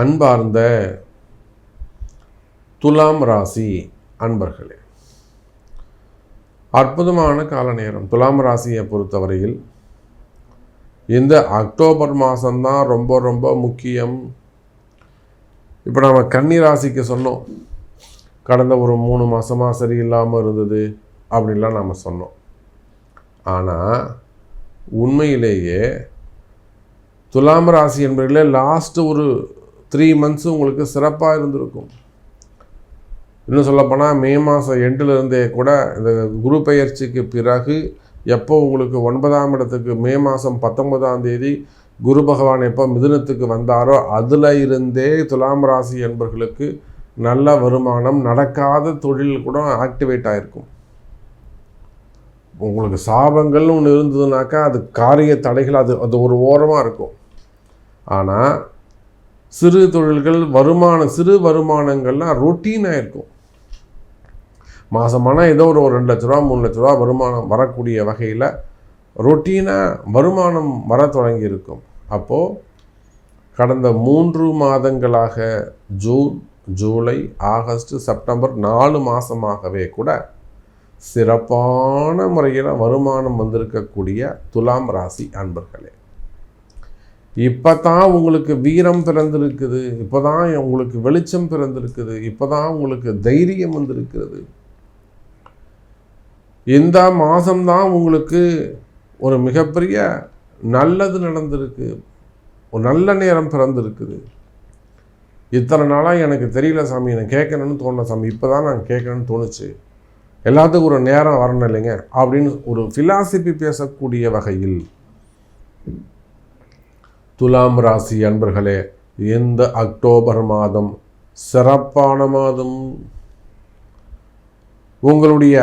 அன்பார்ந்த துலாம் ராசி அன்பர்களே அற்புதமான கால நேரம் துலாம் ராசியை பொறுத்தவரையில் இந்த அக்டோபர் மாதம்தான் ரொம்ப ரொம்ப முக்கியம். இப்போ நம்ம கன்னி ராசிக்கு சொன்னோம். கடந்த ஒரு மூணு மாதமாக சரியில்லாமல் இருந்தது அப்படின்லாம் நாம் சொன்னோம். ஆனால் உண்மையிலேயே துலாம் ராசி என்பதில் லாஸ்ட்டு ஒரு த்ரீ மந்த்ஸும் உங்களுக்கு சிறப்பாக இருந்திருக்கும். இன்னும் சொல்லப்போனால் மே மாதம் எண்டிலிருந்தே கூட இந்த குரு பயிற்சிக்கு பிறகு எப்போ உங்களுக்கு ஒன்பதாம் இடத்துக்கு மே மாதம் பத்தொன்பதாம் தேதி குரு பகவான் எப்போ மிதுனத்துக்கு வந்தாரோ அதில் இருந்தே துலாம் ராசி என்பர்களுக்கு நல்ல வருமானம் நடக்காத தொழில் கூட ஆக்டிவேட் ஆகிருக்கும் உங்களுக்கு சாபங்கள்னு ஒன்று இருந்ததுனாக்கா அது காரிய தடைகள் அது அது ஒரு ஓரமாக இருக்கும். ஆனால் சிறு தொழில்கள் வருமானம் சிறு வருமானங்கள்லாம் ரொட்டீனாக இருக்கும். மாதமான ஏதோ ஒரு ஒரு ரெண்டு லட்ச ரூபா மூணு லட்ச ரூபா வருமானம் வரக்கூடிய வகையில் ரொட்டீனாக வருமானம் வர தொடங்கி இருக்கும் அப்போது கடந்த மூன்று மாதங்களாக ஜூன் ஜூலை ஆகஸ்ட் செப்டம்பர் நாலு மாதமாகவே கூட சிறப்பான முறையில் வருமானம் வந்திருக்கக்கூடிய துலாம் ராசி அன்பர்களே. இப்போ தான் உங்களுக்கு வீரம் பிறந்திருக்குது. இப்போ தான் உங்களுக்கு வெளிச்சம் பிறந்திருக்குது. இப்போ தான் உங்களுக்கு தைரியம் வந்திருக்கிறது. இந்த மாதம்தான் உங்களுக்கு ஒரு மிகப்பெரிய நல்லது நடந்திருக்கு. ஒரு நல்ல நேரம் பிறந்திருக்குது. இத்தனை நாளாக எனக்கு தெரியல சாமி எனக்கு கேட்கணும்னு தோணுன சாமி. இப்போ தான் நான் கேட்கணும்னு தோணுச்சு. எல்லாத்துக்கும் ஒரு நேரம் வரணும் இல்லைங்க அப்படின்னு ஒரு ஃபிலாசபி பேசக்கூடிய வகையில். துலாம் ராசி அன்பர்களே இந்த அக்டோபர் மாதம் சிறப்பான மாதம். உங்களுடைய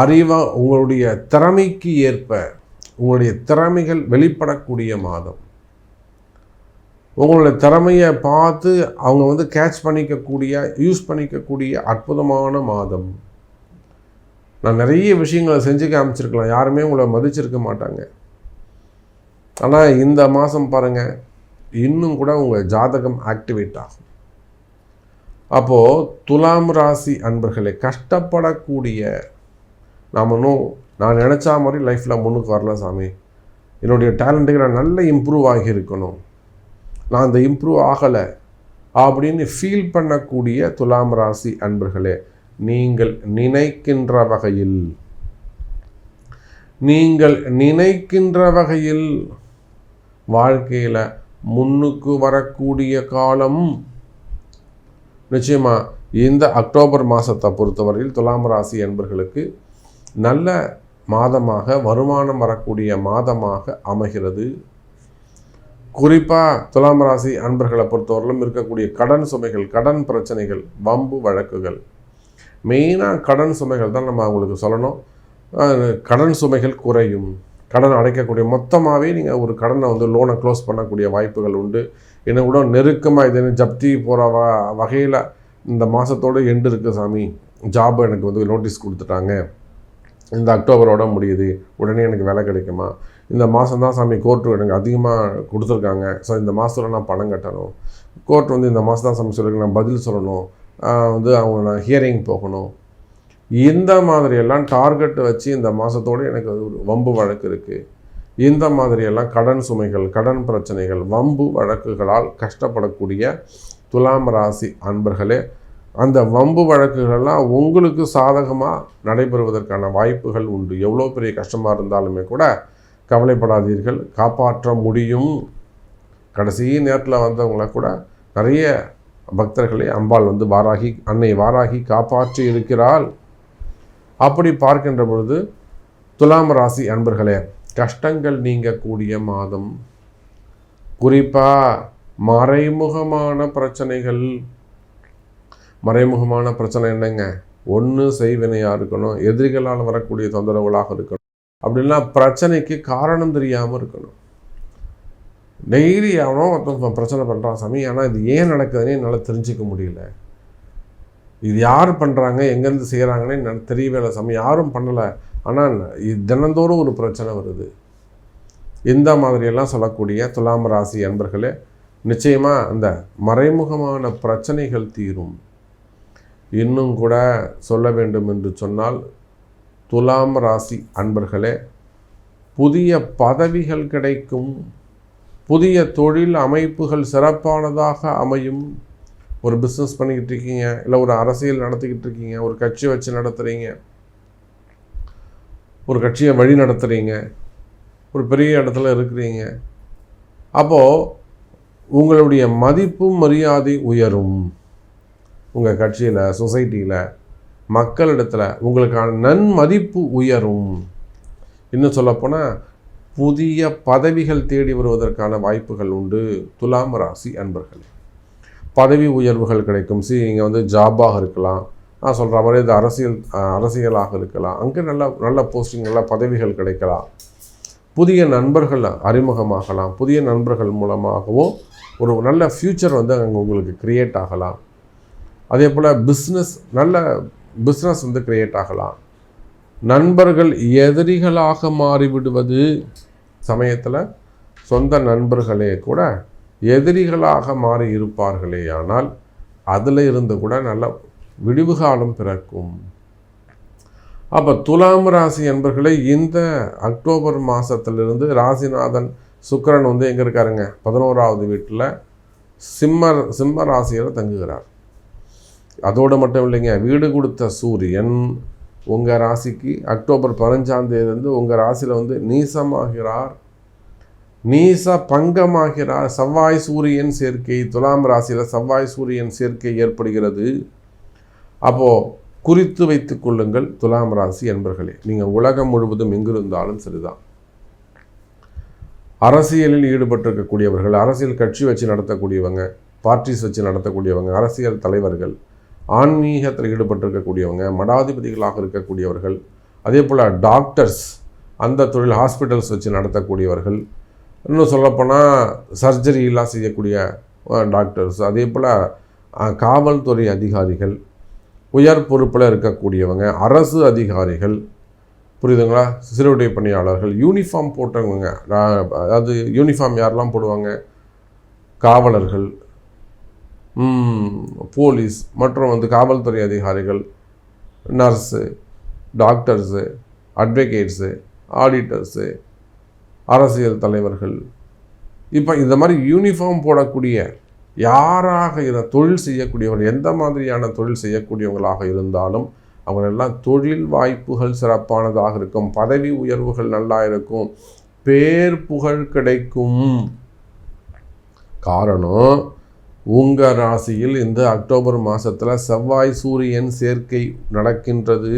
அறிவா உங்களுடைய திறமைக்கு ஏற்ப உங்களுடைய திறமைகள் வெளிப்படக்கூடிய மாதம். உங்களுடைய திறமையை பார்த்து அவங்க வந்து கேட்ச் பண்ணிக்கக்கூடிய யூஸ் பண்ணிக்கக்கூடிய அற்புதமான மாதம். நான் நிறைய விஷயங்களை செஞ்சு காமிச்சிருக்கலாம். யாருமே உங்களை மதிச்சிருக்க மாட்டாங்க. ஆனால் இந்த மாதம் பாருங்கள் இன்னும் கூட உங்கள் ஜாதகம் ஆக்டிவேட் ஆகும். அப்போது துலாம் ராசி அன்பர்களே கஷ்டப்படக்கூடிய நாம் இன்னும் நான் நினச்சா மாதிரி லைஃப்பில் முன்னுக்கு வரல சாமி. என்னுடைய டேலண்ட்டுக்கு நான் நல்ல இம்ப்ரூவ் ஆகியிருக்கணும் நான் அந்த இம்ப்ரூவ் ஆகலை அப்படின்னு ஃபீல் பண்ணக்கூடிய துலாம் ராசி அன்பர்களே நீங்கள் நினைக்கின்ற வகையில் நீங்கள் நினைக்கின்ற வகையில் வாழ்க்கையில் முன்னுக்கு வரக்கூடிய காலம். நிச்சயமாக இந்த அக்டோபர் மாதத்தை பொறுத்தவரையில் துலாம் ராசி என்பர்களுக்கு நல்ல மாதமாக வருமானம் வரக்கூடிய மாதமாக அமைகிறது. குறிப்பாக துலாம் ராசி அன்பர்களை பொறுத்தவரையிலும் இருக்கக்கூடிய கடன் சுமைகள் கடன் பிரச்சனைகள் வம்பு வழக்குகள். மெயினாக கடன் சுமைகள் தான் நம்ம அவங்களுக்கு சொல்லணும். கடன் சுமைகள் குறையும். கடன் அடைக்கக்கூடிய மொத்தமாகவே நீங்கள் ஒரு கடனை வந்து லோனை க்ளோஸ் பண்ணக்கூடிய வாய்ப்புகள் உண்டு. என்னை கூட நெருக்கமாக இது ஜப்தி போகிற வ வகையில் இந்த மாதத்தோடு எண்டு இருக்குது சாமி. ஜாப் எனக்கு வந்து நோட்டீஸ் கொடுத்துட்டாங்க. இந்த அக்டோபரோட முடியுது. உடனே எனக்கு வேலை கிடைக்குமா? இந்த மாதம் தான் சாமி கோர்ட்டு எனக்கு அதிகமாக கொடுத்துருக்காங்க. ஸோ இந்த மாதத்தில் நான் பணம் கட்டணும். கோர்ட் வந்து இந்த மாதம் தான் சாமி சொல்லிருக்கு நான் பதில் சொல்லணும். வந்து அவங்க நான் ஹியரிங் போகணும். இந்த மாதிரியெல்லாம் டார்கெட் வச்சு இந்த மாதத்தோடு எனக்கு ஒரு வம்பு வழக்கு இருக்குது இந்த மாதிரியெல்லாம் கடன் சுமைகள் கடன் பிரச்சனைகள் வம்பு வழக்குகளால் கஷ்டப்படக்கூடிய துலாம் ராசி அன்பர்களே அந்த வம்பு வழக்குகளெல்லாம் உங்களுக்கு சாதகமாக நடைபெறுவதற்கான வாய்ப்புகள் உண்டு. எவ்வளோ பெரிய கஷ்டமாக இருந்தாலுமே கூட கவலைப்படாதீர்கள். காப்பாற்ற முடியும். கடைசி நேரத்தில் வந்தவங்களை கூட நிறைய பக்தர்களை அம்பாள் வந்து வாராகி அன்னை வாராகி காப்பாற்றி இருக்கிறாள். அப்படி பார்க்கின்ற பொழுது துலாம் ராசி அன்பர்களே கஷ்டங்கள் நீங்கக்கூடிய மாதம். குறிப்பாக மறைமுகமான பிரச்சனைகள். மறைமுகமான பிரச்சனை என்னங்க? ஒன்று செய்வினையாக இருக்கணும் எதிரிகளால் வரக்கூடிய தொந்தரவுகளாக இருக்கணும். அப்படின்னா பிரச்சனைக்கு காரணம் தெரியாமல் இருக்கணும். டெய்லி அவனோ ஒருத்தன் பிரச்சனை பண்ணுறான் சாமி ஆனால் இது ஏன் நடக்குதுன்னு என்னால் தெரிஞ்சிக்க முடியல. இது யார் பண்ணுறாங்க எங்கேருந்து செய்கிறாங்கன்னு எனக்கு தெரியவே இல்லை சாமி. யாரும் பண்ணலை. ஆனால் இது தினந்தோறும் ஒரு பிரச்சனை வருது. இந்த மாதிரியெல்லாம் சொல்லக்கூடிய துலாம் ராசி அன்பர்களே நிச்சயமாக அந்த மறைமுகமான பிரச்சனைகள் தீரும். இன்னும் கூட சொல்ல வேண்டும் என்று சொன்னால் துலாம் ராசி அன்பர்களே புதிய பதவிகள் கிடைக்கும். புதிய தொழில் அமைப்புகள் சிறப்பானதாக அமையும். ஒரு பிஸ்னஸ் பண்ணிக்கிட்டு இருக்கீங்க இல்லை ஒரு அரசியல் நடத்திக்கிட்டு இருக்கீங்க ஒரு கட்சி வச்சு நடத்துகிறீங்க ஒரு கட்சியை வழி நடத்துகிறீங்க ஒரு பெரிய இடத்துல இருக்கிறீங்க அப்போது உங்களுடைய மதிப்பு மரியாதை உயரும். உங்கள் கட்சியில் சொசைட்டியில் மக்களிடத்தில் உங்களுக்கான நன்மதிப்பு உயரும். இன்னும் சொல்லப்போனால் புதிய பதவிகள் தேடி வருவதற்கான வாய்ப்புகள் உண்டு. துலாம் ராசி அன்பர்களே. பதவி உயர்வுகள் கிடைக்கும். சி இங்கே வந்து ஜாபாக இருக்கலாம். நான் சொல்கிற மாதிரி இது அரசியல் அரசியலாக இருக்கலாம். அங்கே நல்ல நல்ல போஸ்டிங் நல்ல பதவிகள் கிடைக்கலாம். புதிய நண்பர்கள் அறிமுகமாகலாம். புதிய நண்பர்கள் மூலமாகவும் ஒரு நல்ல ஃப்யூச்சர் வந்து அங்கே உங்களுக்கு க்ரியேட் ஆகலாம். அதே போல் பிஸ்னஸ் நல்ல பிஸ்னஸ் வந்து க்ரியேட் ஆகலாம். நண்பர்கள் எதிரிகளாக மாறிவிடுவது சமயத்தில் சொந்த நண்பர்களே கூட எதிரிகளாக மாறி இருப்பார்களே ஆனால் அதில் இருந்து கூட நல்ல விடிவு காலம் பிறக்கும். அப்போ துலாம் ராசி என்பர்களை இந்த அக்டோபர் மாதத்திலிருந்து ராசிநாதன் சுக்கிரன் வந்து எங்கே இருக்காருங்க? பதினோராவது வீட்டில் சிம்மர் சிம்ம ராசியில் தங்குகிறார். அதோடு மட்டும் இல்லைங்க வீடு கொடுத்த சூரியன் உங்கள் ராசிக்கு அக்டோபர் பதினஞ்சாம் தேதியிலிருந்து உங்கள் ராசியில் வந்து நீசமாகிறார். நீச பங்கமாகிறார் செவ்வாய் சூரியன் சேர்க்கை துலாம் ராசியில் செவ்வாய் சூரியன் சேர்க்கை ஏற்படுகிறது. அப்போது குறித்து வைத்து கொள்ளுங்கள் துலாம் ராசி என்பர்களே. நீங்கள் உலகம் முழுவதும் எங்கிருந்தாலும் சரிதான். அரசியலில் ஈடுபட்டிருக்கக்கூடியவர்கள் அரசியல் கட்சி வச்சு நடத்தக்கூடியவங்க பார்ட்டிஸ் வச்சு நடத்தக்கூடியவங்க அரசியல் தலைவர்கள் ஆன்மீகத்தில் ஈடுபட்டிருக்கக்கூடியவங்க மடாதிபதிகளாக இருக்கக்கூடியவர்கள் அதே போல் டாக்டர்ஸ் அந்த தொழில் ஹாஸ்பிட்டல்ஸ் வச்சு நடத்தக்கூடியவர்கள் இன்னும் சொல்லப்போனால் சர்ஜரியெல்லாம் செய்யக்கூடிய டாக்டர்ஸ். அதே போல் காவல்துறை அதிகாரிகள் உயர் பொறுப்பில் இருக்கக்கூடியவங்க அரசு அதிகாரிகள் புரியுதுங்களா? சிறுவடை பணியாளர்கள் யூனிஃபார்ம் போட்டவங்க அதாவது யூனிஃபார்ம் யாரெல்லாம் போடுவாங்க? காவலர்கள் போலீஸ் மற்றும் வந்து காவல்துறை அதிகாரிகள் நர்ஸு டாக்டர்ஸு அட்வொகேட்ஸு ஆடிட்டர்ஸு அரசியல் தலைவர்கள். இப்போ இந்த மாதிரி யூனிஃபார்ம் போடக்கூடிய யாராக இரு தொழில் செய்யக்கூடியவர்கள் எந்த மாதிரியான தொழில் செய்யக்கூடியவங்களாக இருந்தாலும் அவங்களெல்லாம் தொழில் வாய்ப்புகள் சிறப்பானதாக இருக்கும். பதவி உயர்வுகள் நல்லா இருக்கும். பேர் புகழ் கிடைக்கும். காரணம் உங்கள் ராசியில் இந்த அக்டோபர் மாதத்தில் செவ்வாய் சூரியன் சேர்க்கை நடக்கின்றது.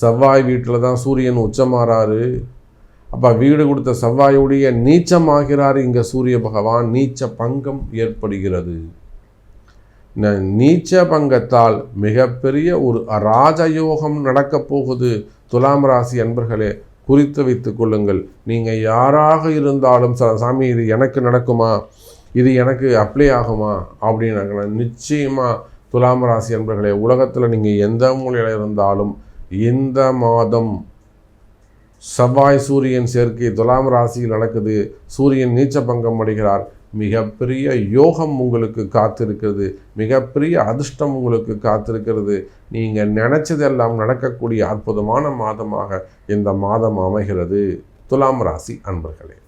செவ்வாய் வீட்டில் தான் சூரியன் உச்சமாறாரு. அப்போ வீடு கொடுத்த செவ்வாயுடைய நீச்சமாகிறார் இங்கே சூரிய பகவான். நீச்ச பங்கம் ஏற்படுகிறது. நீச்ச பங்கத்தால் மிகப்பெரிய ஒரு ராஜயோகம் நடக்கப் போகுது. துலாம் ராசி அன்பர்களே குறித்து வைத்துக் கொள்ளுங்கள். நீங்கள் யாராக இருந்தாலும் ச சாமி இது எனக்கு நடக்குமா? இது எனக்கு அப்ளை ஆகுமா? அப்படின்னு நிச்சயமாக துலாம் ராசி அன்பர்களே உலகத்தில் நீங்கள் எந்த மூலையில் இருந்தாலும் இந்த மாதம் செவ்வாய் சூரியன் சேர்க்கை துலாம் ராசியில் நடக்குது. சூரியன் நீச்ச பங்கம் அடைகிறார். மிகப்பெரிய யோகம் உங்களுக்கு காத்திருக்கிறது. மிகப்பெரிய அதிர்ஷ்டம் உங்களுக்கு காத்திருக்கிறது. நீங்கள் நினச்சதெல்லாம் நடக்கக்கூடிய அற்புதமான மாதமாக இந்த மாதம் அமைகிறது. துலாம் ராசி அன்பர்களே.